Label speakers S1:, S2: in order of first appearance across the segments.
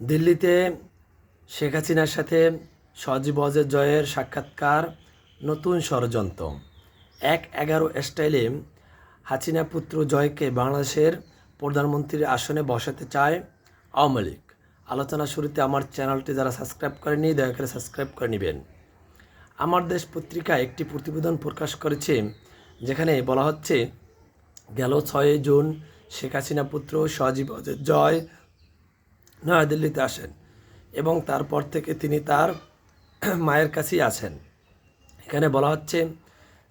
S1: দিল্লিতে শেখ হাসিনার সাথে সজীব অজের জয়ের সাক্ষাৎকার, নতুন ষড়যন্ত্র। এক এগারো স্টাইলে হাসিনা পুত্র জয়কে বাংলাদেশের প্রধানমন্ত্রীর আসনে বসাতে চায় আওয়ামী লীগ। আলোচনা শুরুতে আমার চ্যানেলটি যারা সাবস্ক্রাইব করেনি দয়া করে সাবস্ক্রাইব করে নেবেন। আমার দেশ পত্রিকা একটি প্রতিবেদন প্রকাশ করেছে, যেখানে বলা হচ্ছে, গেল ছয়ই জুন শেখ হাসিনা পুত্র সজীব অজের জয় নয়াদিল্লিতে আসেন এবং তারপর থেকে তিনি তার মায়ের কাছেই আছেন। এখানে বলা হচ্ছে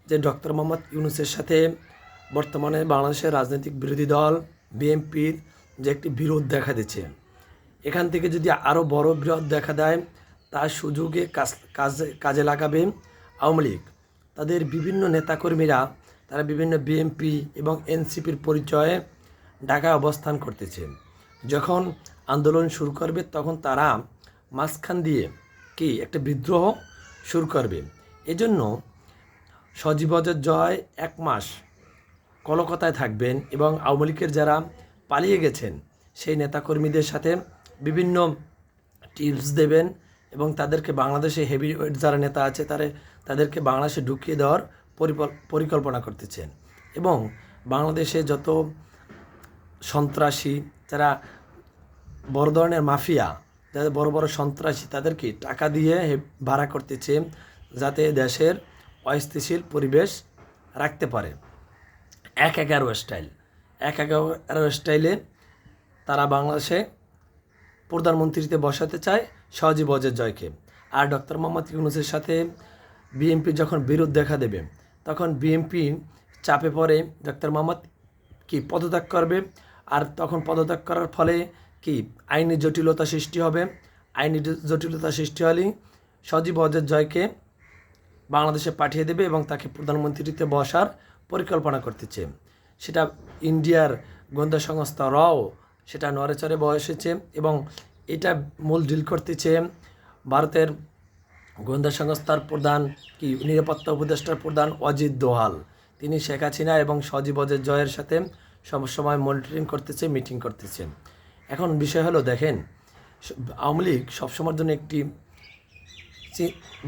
S1: যে ডক্টর মোহাম্মদ ইউনুসের সাথে বর্তমানে বাংলাদেশের রাজনৈতিক বিরোধী দল, বিএনপির যে একটি বিরোধ দেখা দিচ্ছে। এখান থেকে যদি আরও বড় বিরোধ দেখা দেয়, তার সুযোগে কাজ, কাজে লাগাবে আওয়ামী লীগ। তাদের বিভিন্ন নেতাকর্মীরা, তারা বিভিন্ন বিএনপি এবং এনসিপির পরিচয়ে ঢাকায় অবস্থান করতেছে। যখন আন্দোলন শুরু করবে, তখন তারা মাঝখান দিয়ে কি একটা বিদ্রোহ শুরু করবে। এজন্য সজীবজের জয় এক মাস কলকাতায় থাকবেন এবং আওয়ামী লীগের যারা পালিয়ে গেছেন, সেই নেতাকর্মীদের সাথে বিভিন্ন টিপস দেবেন এবং তাদেরকে বাংলাদেশে হেভি ওয়েট যারা নেতা আছে, তারা, তাদেরকে বাংলাদেশে ঢুকিয়ে দেওয়ার পরিকল- পরিকল্পনা করতেছেন। এবং বাংলাদেশে যত সন্ত্রাসী যারা বড় ধরনের মাফিয়া, যাদের বড় বড় সন্ত্রাসী, তাদেরকে টাকা দিয়ে ভাড়া করতেছে যাতে দেশের অস্থিতিশীল পরিবেশ রাখতে পারে। এক এগারো স্টাইল, এক এগারো স্টাইলে তারা বাংলাদেশে প্রধানমন্ত্রীতে বসাতে চায় সহজী বজের জয়কে। আর ডক্টর মোহাম্মদ ইউনুসের সাথে বিএনপি যখন বিরোধ দেখা দেবে, তখন বিএনপি চাপে পড়ে ডক্টর মোহাম্মদ কি পদত্যাগ করবে? আর তখন পদত্যাগ করার ফলে কি? আইনি জটিলতা সৃষ্টি হবে। আইনি জটিলতা সৃষ্টি হলেই সজীব অজের জয়কে বাংলাদেশে পাঠিয়ে দেবে এবং তাকে প্রধানমন্ত্রীতে বসার পরিকল্পনা করতেছে। সেটা ইন্ডিয়ার গোয়েন্দা সংস্থা রও সেটা নড়েচড়ে বসেছে এবং এটা মূল ডিল করতেছে ভারতের গোয়েন্দা সংস্থার প্রধান কি? নিরাপত্তা উপদেষ্টার প্রধান অজিত দোহাল। তিনি শেখ হাসিনা এবং সজীব অজয় জয়ের সাথে সবসময় মনিটরিং করতেছে, মিটিং করতেছে। এখন বিষয় হলো, দেখেন আওয়ামী লীগ সবসময়ের জন্য একটি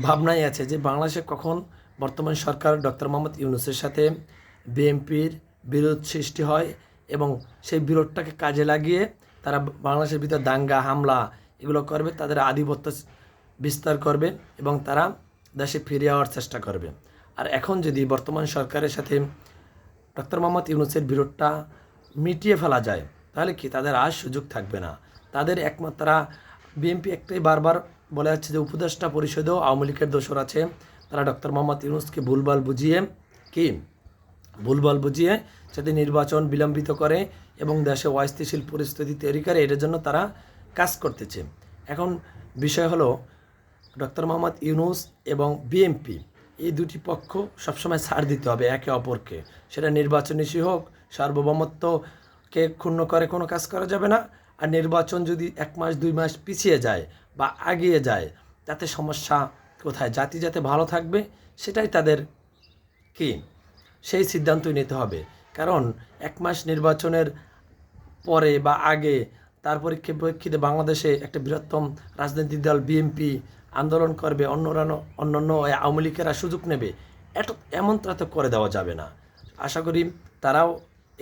S1: ভাবনাই আছে যে বাংলাদেশে কখন বর্তমান সরকার ডক্টর মোহাম্মদ ইউনুসের সাথে বিএনপির বিরোধ সৃষ্টি হয় এবং সেই বিরোধটাকে কাজে লাগিয়ে তারা বাংলাদেশের ভিতর দাঙ্গা, হামলা এগুলো করবে, তাদের আধিপত্য বিস্তার করবে এবং তারা দেশে ফিরে যাওয়ার চেষ্টা করবে। আর এখন যদি বর্তমান সরকারের সাথে ডক্টর মোহাম্মদ ইউনুসের বিরোধটা মিটিয়ে ফেলা যায় তাহলে কি তাদের আর সুযোগ থাকবে না? তাদের একমাত্র বিএনপি একটাই বারবার বলে যাচ্ছে যে, উপদেষ্টা পরিষদেও আওয়ামী লীগের দোষর আছে। তারা ডক্টর মোহাম্মদ ইউনুসকে ভুলভাল বুঝিয়ে কি? ভুলভাল বুঝিয়ে যাতে নির্বাচন বিলম্বিত করে এবং দেশে অস্থিতিশীল পরিস্থিতি তৈরি করে এটার জন্য তারা কাজ করতেছে। এখন বিষয় হলো, ডক্টর মোহাম্মদ ইউনুস এবং বিএনপি, এই দুটি পক্ষ সবসময় ছাড় দিতে হবে একে অপরকে। সেটা নির্বাচন হোক সার্বভৌমত্বকে ক্ষুণ্ণ করে কোনো কাজ করা যাবে না। আর নির্বাচন যদি এক মাস, দুই মাস পিছিয়ে যায় বা আগিয়ে যায়, তাতে সমস্যা কোথায়? জাতি যাতে ভালো থাকবে, সেটাই তাদের কি? সেই সিদ্ধান্তই নিতে হবে। কারণ এক মাস নির্বাচনের পরে বা আগে, তার পরীক্ষে পরীক্ষিতে বাংলাদেশে একটা বৃহত্তম রাজনৈতিক দল বিএনপি আন্দোলন করবে অন্যরা ওই আওয়ামী লীগেরা সুযোগ নেবে। এত এমন তো করে দেওয়া যাবে না। আশা করি তারাও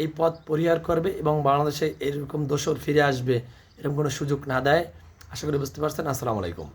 S1: এই পথ পরিহার করবে এবং বাংলাদেশে এরকম দোষর ফিরে আসবে, এরকম কোনো সুযোগ না দেয়। আশা করি বুঝতে পারছেন। আসসালামু আলাইকুম।